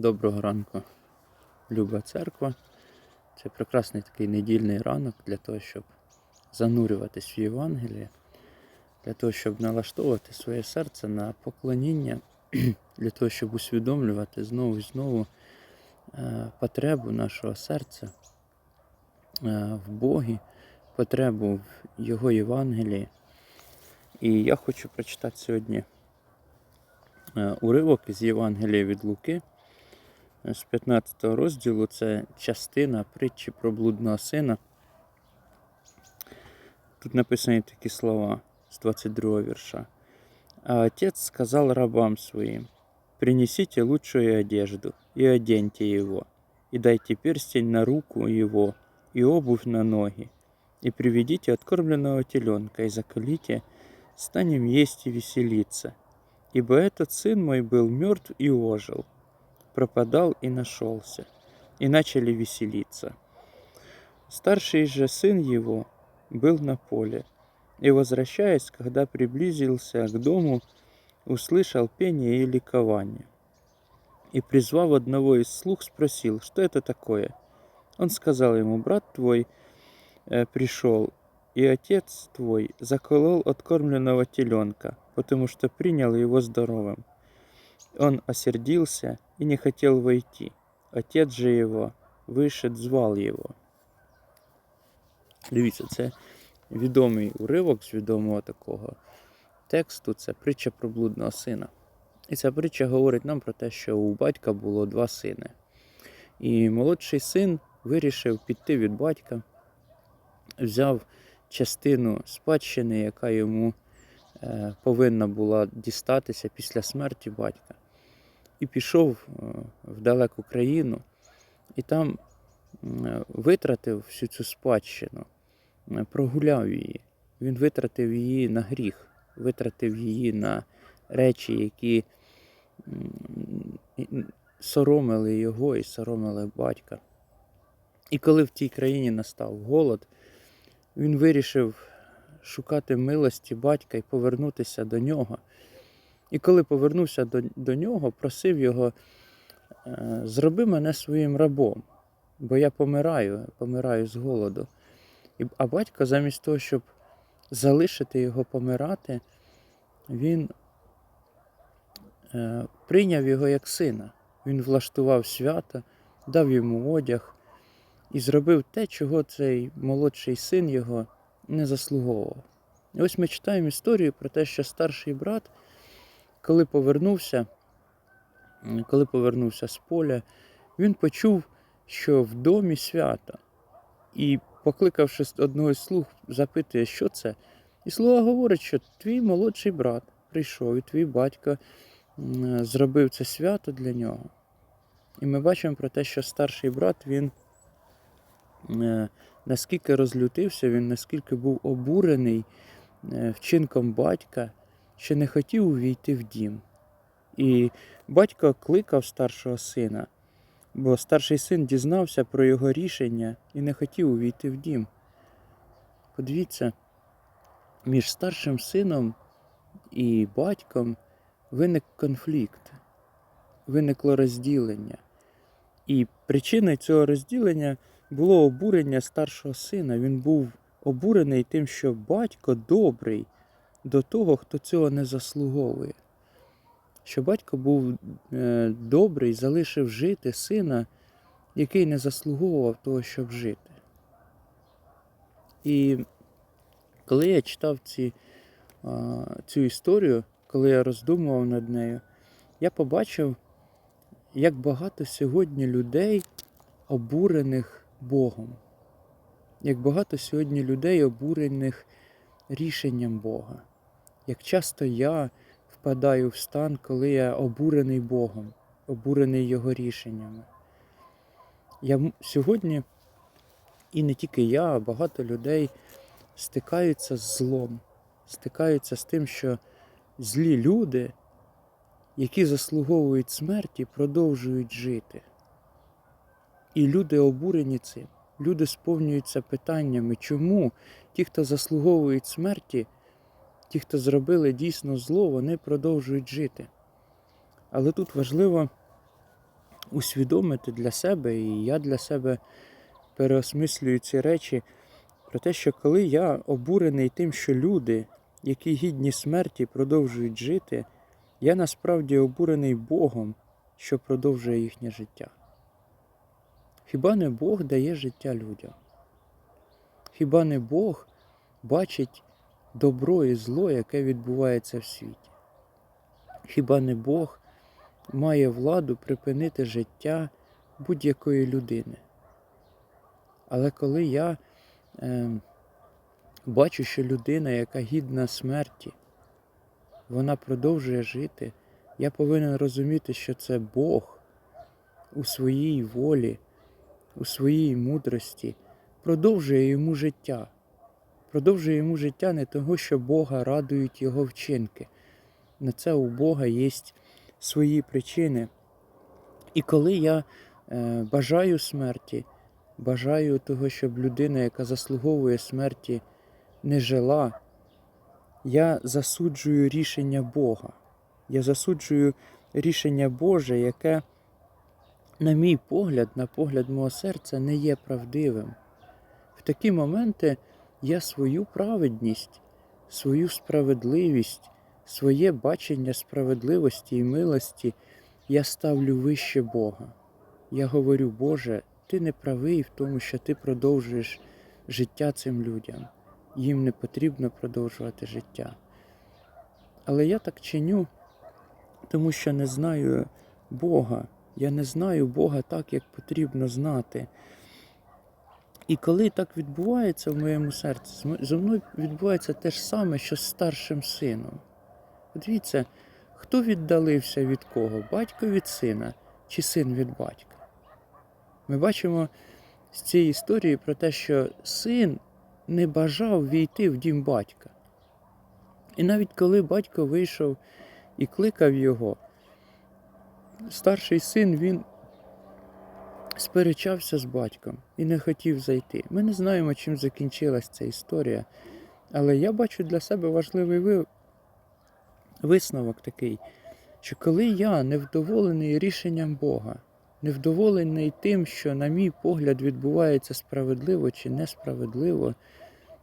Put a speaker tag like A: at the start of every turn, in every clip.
A: Доброго ранку, люба церква. Це прекрасний такий недільний ранок для того, щоб занурюватись в Євангеліє, для того, щоб налаштовувати своє серце на поклоніння, для того, щоб усвідомлювати знову і знову е, потребу нашого серця е, в Богі, потребу в Його Євангелії. І я хочу прочитати сьогодні е, уривок із Євангелія від Луки з 15 розділу. Це частина притчі про блудного сина. Тут написані такі слова з 22 вірша. А отец сказал рабам своим, принесите лучшую одежду и оденьте его, и дайте перстень на руку его, и обувь на ноги, и приведите откормленного теленка, и заколите, станем есть и веселиться. Ибо этот сын мой был мертв и ожил, пропадал и нашелся, и начали веселиться. Старший же сын его был на поле, и, возвращаясь, когда приблизился к дому, услышал пение и ликование. И, призвав одного из слуг, спросил, что это такое. Он сказал ему, брат твой э, пришел, и отец твой заколол откормленного теленка, потому что принял его здоровым. Он осердился и не хотел войти. Отец же его, вышед, звал его. Дивіться, це відомий уривок з відомого такого тексту. Це притча про блудного сина. І ця притча говорить нам про те, що у батька було два сини. І молодший син вирішив піти від батька, взяв частину спадщини, яка йому е, повинна була дістатися після смерті батька, і пішов е, в далеку країну, і там витратив всю цю спадщину, е, прогуляв її. Він витратив її на гріх, витратив її на речі, які соромили його і соромили батька. І коли в тій країні настав голод, він вирішив шукати милості батька і повернутися до нього. І коли повернувся до, до нього, просив його, «Е, зроби мене своїм рабом, бо я помираю, помираю з голоду. І, а батько, замість того, щоб залишити його помирати, він е, прийняв його як сина. Він влаштував свято, дав йому одяг і зробив те, чого цей молодший син його не заслуговував. І ось ми читаємо історію про те, що старший брат, коли повернувся, коли повернувся з поля, він почув, що в домі свято. І, покликавши одного з слуг, запитує, що це. І слуга говорить, що твій молодший брат прийшов, і твій батько зробив це свято для нього. І ми бачимо про те, що старший брат він е, наскільки розлютився, він наскільки був обурений е, вчинком батька, що не хотів увійти в дім. І батько кликав старшого сина, бо старший син дізнався про його рішення і не хотів увійти в дім. Подивіться, між старшим сином і батьком виник конфлікт, виникло розділення. І причиною цього розділення було обурення старшого сина. Він був обурений тим, що батько добрий до того, хто цього не заслуговує. Що батько був е, добрий, залишив жити сина, який не заслуговував того, щоб жити. І коли я читав ці, цю історію, коли я роздумував над нею, я побачив, як багато сьогодні людей обурених Богом. Як багато сьогодні людей обурених рішенням Бога. Як часто я впадаю в стан, коли я обурений Богом, обурений Його рішеннями. Я сьогодні, і не тільки я, а багато людей стикаються з злом, стикаються з тим, що злі люди, які заслуговують смерті, продовжують жити. І люди обурені цим. Люди сповнюються питаннями, чому ті, хто заслуговують смерті, ті, хто зробили дійсно зло, вони продовжують жити. Але тут важливо усвідомити для себе, і я для себе переосмислюю ці речі про те, що коли я обурений тим, що люди, які гідні смерті, продовжують жити, я насправді обурений Богом, що продовжує їхнє життя. Хіба не Бог дає життя людям? Хіба не Бог бачить добро і зло, яке відбувається в світі? Хіба не Бог має владу припинити життя будь-якої людини? Але коли я е, бачу, що людина, яка гідна смерті, вона продовжує жити, я повинен розуміти, що це Бог у своїй волі, у своїй мудрості продовжує йому життя. Продовжує йому життя не того, що Бога радують його вчинки. На це у Бога є свої причини. І коли я е, бажаю смерті, бажаю того, щоб людина, яка заслуговує смерті, не жила, я засуджую рішення Бога. Я засуджую рішення Боже, яке, на мій погляд, на погляд мого серця, не є правдивим. В такі моменти я свою праведність, свою справедливість, своє бачення справедливості і милості я ставлю вище Бога. Я говорю, Боже, ти не правий в тому, що ти продовжуєш життя цим людям. Їм не потрібно продовжувати життя. Але я так чиню, тому що не знаю Бога. Я не знаю Бога так, як потрібно знати. І коли так відбувається в моєму серці, зі мною відбувається те ж саме, що з старшим сином. Дивіться, хто віддалився від кого? Батько від сина чи син від батька? Ми бачимо з цієї історії про те, що син не бажав війти в дім батька. І навіть коли батько вийшов і кликав його, старший син він сперечався з батьком і не хотів зайти. Ми не знаємо, чим закінчилась ця історія, але я бачу для себе важливий ви- висновок такий, що коли я невдоволений рішенням Бога, невдоволений тим, що, на мій погляд, відбувається справедливо чи несправедливо,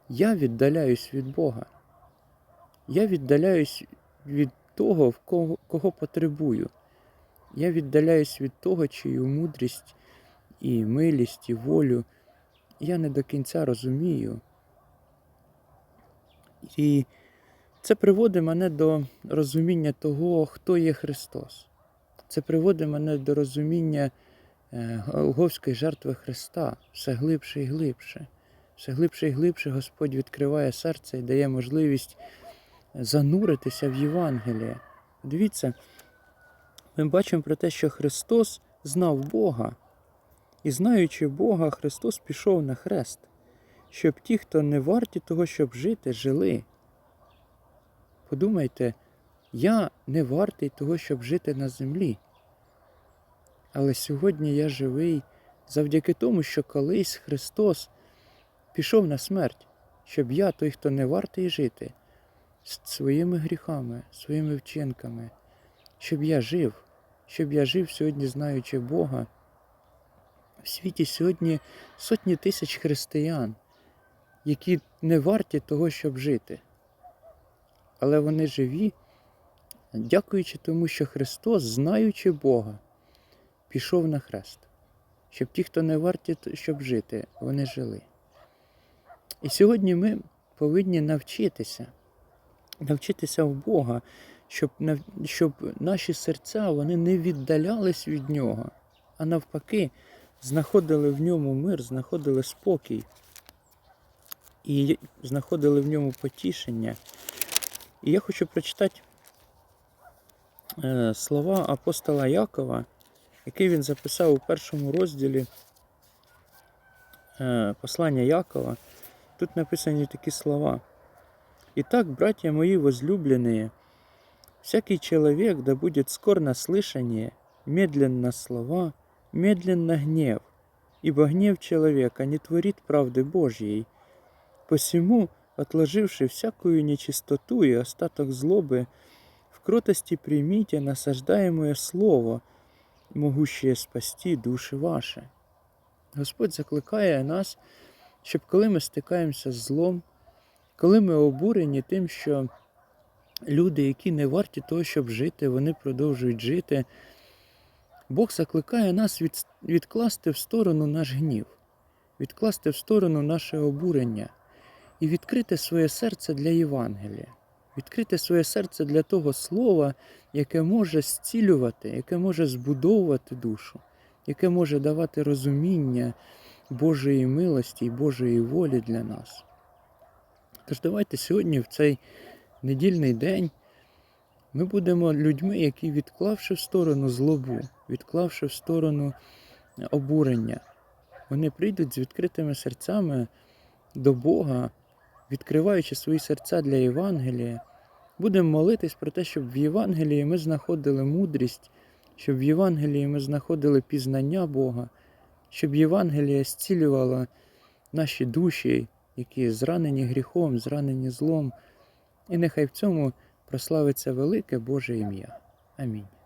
A: я віддаляюсь від Бога. Я віддаляюсь від того, кого, кого потребую. Я віддаляюсь від того, чию мудрість і милість, і волю я не до кінця розумію. І це приводить мене до розуміння того, хто є Христос. Це приводить мене до розуміння е, Голговської жертви Христа все глибше і глибше. Все глибше і глибше Господь відкриває серце і дає можливість зануритися в Євангеліє. Дивіться, ми бачимо про те, що Христос знав Бога. І знаючи Бога, Христос пішов на хрест, щоб ті, хто не варті того, щоб жити, жили. Подумайте, я не вартий того, щоб жити на землі. Але сьогодні я живий завдяки тому, що колись Христос пішов на смерть, щоб я, той, хто не вартий жити, з своїми гріхами, своїми вчинками, щоб я жив, щоб я жив сьогодні, знаючи Бога. В світі сьогодні сотні тисяч християн, які не варті того, щоб жити. Але вони живі, дякуючи тому, що Христос, знаючи Бога, пішов на хрест, щоб ті, хто не варті, щоб жити, вони жили. І сьогодні ми повинні навчитися, навчитися в Бога, щоб, щоб наші серця вони не віддалялись від Нього, а навпаки, знаходили в ньому мир, знаходили спокій і знаходили в ньому потішення. І я хочу прочитати е, слова апостола Якова, який він записав у першому розділі е, послання Якова. Тут написані такі слова. «Итак, братья мои возлюбленные, всякий человек да будет скор на слышание, медленно слова, медленно гнев, ибо гнев человека не творит правды Божьей. Посему, отложивши всякую нечистоту и остаток злобы, в кротости примите насаждаемое слово, могущее спасти душі ваші. Господь закликає нас, щоб коли ми стикаємося з злом, коли ми обурені тим, що люди, які не варті того, щоб жити, вони продовжують жити. Бог закликає нас від, відкласти в сторону наш гнів, відкласти в сторону наше обурення і відкрити своє серце для Євангелія, відкрити своє серце для того слова, яке може зцілювати, яке може збудовувати душу, яке може давати розуміння Божої милості і Божої волі для нас. Тож давайте сьогодні, в цей недільний день, ми будемо людьми, які, відклавши в сторону злобу, відклавши в сторону обурення, вони прийдуть з відкритими серцями до Бога, відкриваючи свої серця для Євангелія. Будемо молитись про те, щоб в Євангелії ми знаходили мудрість, щоб в Євангелії ми знаходили пізнання Бога, щоб Євангелія зцілювала наші душі, які зранені гріхом, зранені злом. І нехай в цьому прославиться велике Боже ім'я. Амінь.